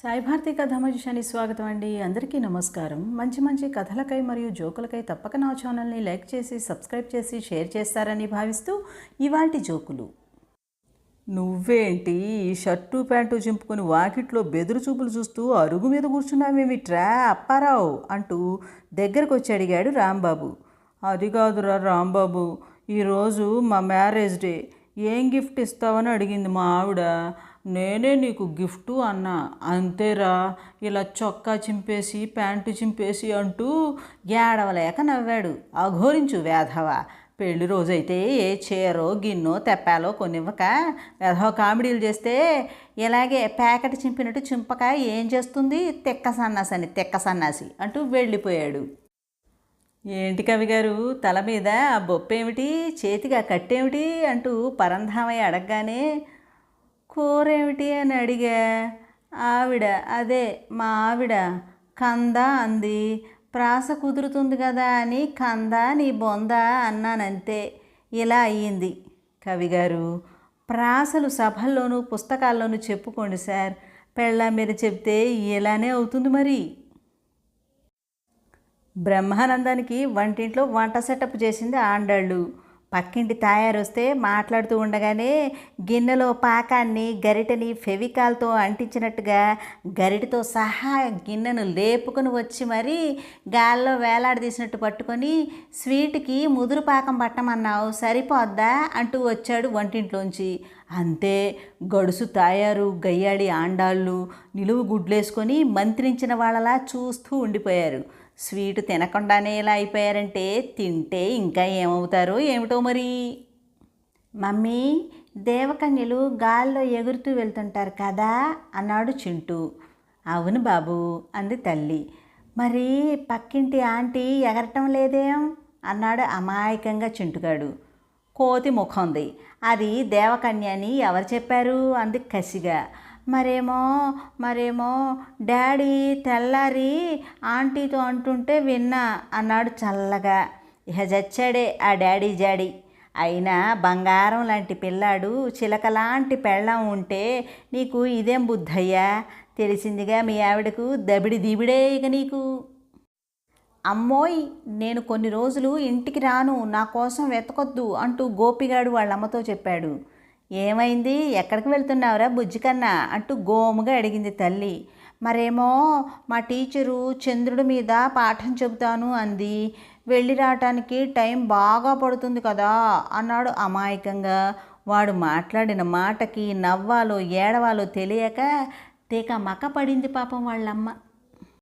సాయి భారతి కథామజుషాని స్వాగతం అండి. అందరికీ నమస్కారం. మంచి మంచి కథలకై మరియు జోకులకై తప్పక నా ఛానల్ని లైక్ చేసి సబ్స్క్రైబ్ చేసి షేర్ చేస్తారని భావిస్తూ ఇవాల్టి జోకులు. నువ్వేంటి ఈ షర్టు ప్యాంటు చింపుకొని వాకిట్లో బెదురు చూపులు చూస్తూ అరుగు మీద కూర్చున్నావేమిట్రా అప్పారావు అంటూ దగ్గరకు వచ్చి అడిగాడు రాంబాబు. అది కాదురా రాంబాబు ఈరోజు మా మ్యారేజ్ డే. ఏం గిఫ్ట్ ఇస్తావని అడిగింది మా ఆవిడ. నేనే నీకు గిఫ్ట్ అన్నా. అంతేరా ఇలా చొక్కా చింపేసి ప్యాంటు చింపేసి అంటూ ఏడవలేక నవ్వాడు. అఘోరించు వేధవ పెళ్ళి రోజైతే ఏ చీరో గిన్నో తెప్పాలో కొనివ్వక వెధవ కామెడీలు చేస్తే ఇలాగే ప్యాకెట్ చింపినట్టు చింపక ఏం చేస్తుంది? తెక్క సన్నాసి అని తెక్క సన్నాసి అంటూ వెళ్ళిపోయాడు. ఏంటి కవి గారు తల మీద ఆ బొప్పేమిటి? చేతిగా కట్టేమిటి? అంటూ పరంధామయ్య అడగగానే కూరేమిటి అని అడిగా. ఆవిడ అదే మా ఆవిడ. కంద అంది. ప్రాస కుదురుతుంది కదా అని కంద నీ బొంద అన్నానంతే. ఇలా అయ్యింది. కవిగారు ప్రాసలు సభల్లోనూ పుస్తకాల్లోనూ చెప్పుకోండి సార్. పెళ్ళ మీద చెప్తే ఇలానే అవుతుంది మరి. బ్రహ్మానందానికి వంటింట్లో వంట సెటప్ చేసింది ఆండాళ్ళు. పక్కింటి తయారొస్తే మాట్లాడుతూ ఉండగానే గిన్నెలో పాకాన్ని గరిటెని ఫెవికాల్తో అంటించినట్టుగా గరిటతో సహా గిన్నెను లేపుకొని వచ్చి మరీ గాల్లో వేలాడదీసినట్టు పట్టుకొని స్వీట్కి ముదురు పాకం పట్టమన్నావు సరిపోద్దా? అంటూ వచ్చాడు వంటింట్లోంచి. అంతే గడుసు తాయారు గయ్యాడి ఆండాళ్ళు నిలువు గుడ్లేసుకొని మంత్రించిన వాళ్ళలా చూస్తూ ఉండిపోయారు. స్వీట్ తినకుండానే ఇలా అయిపోయారంటే తింటే ఇంకా ఏమవుతారో ఏమిటో మరి? మమ్మీ దేవకన్యలు గాల్లో ఎగురుతూ వెళ్తుంటారు కదా అన్నాడు చింటూ. అవును బాబు అంది తల్లి. మరి పక్కింటి ఆంటీ ఎగరటం లేదేం? అన్నాడు అమాయకంగా చింటుగాడు. కోతి ముఖంది అది దేవకన్య అని ఎవరు చెప్పారు? అంది కసిగా. మరేమో మరేమో డాడీ తెల్లారి ఆంటీతో అంటుంటే విన్నా అన్నాడు చల్లగా. ఇహ చచ్చాడే ఆ డాడీ జాడీ. అయినా బంగారం లాంటి పిల్లాడు చిలక లాంటి పెళ్ళం ఉంటే నీకు ఇదేం బుద్ధయ్యా? తెలిసిందిగా మీ ఆవిడకు దబిడి దిబిడే ఇక నీకు. అమ్మోయ్ నేను కొన్ని రోజులు ఇంటికి రాను నా కోసం వెతకొద్దు అంటూ గోపిగాడు వాళ్ళ అమ్మతో చెప్పాడు. ఏమైంది? ఎక్కడికి వెళ్తున్నావురా బుజ్జికన్నా? అంటూ గోముగా అడిగింది తల్లి. మరేమో మా టీచరు చంద్రుడి మీద పాఠం చెబుతాను అంది. వెళ్ళి రావటానికి టైం బాగా పడుతుంది కదా అన్నాడు అమాయకంగా. వాడు మాట్లాడిన మాటకి నవ్వాలో ఏడవాలో తెలియక తీక మక పడింది పాపం వాళ్ళమ్మ.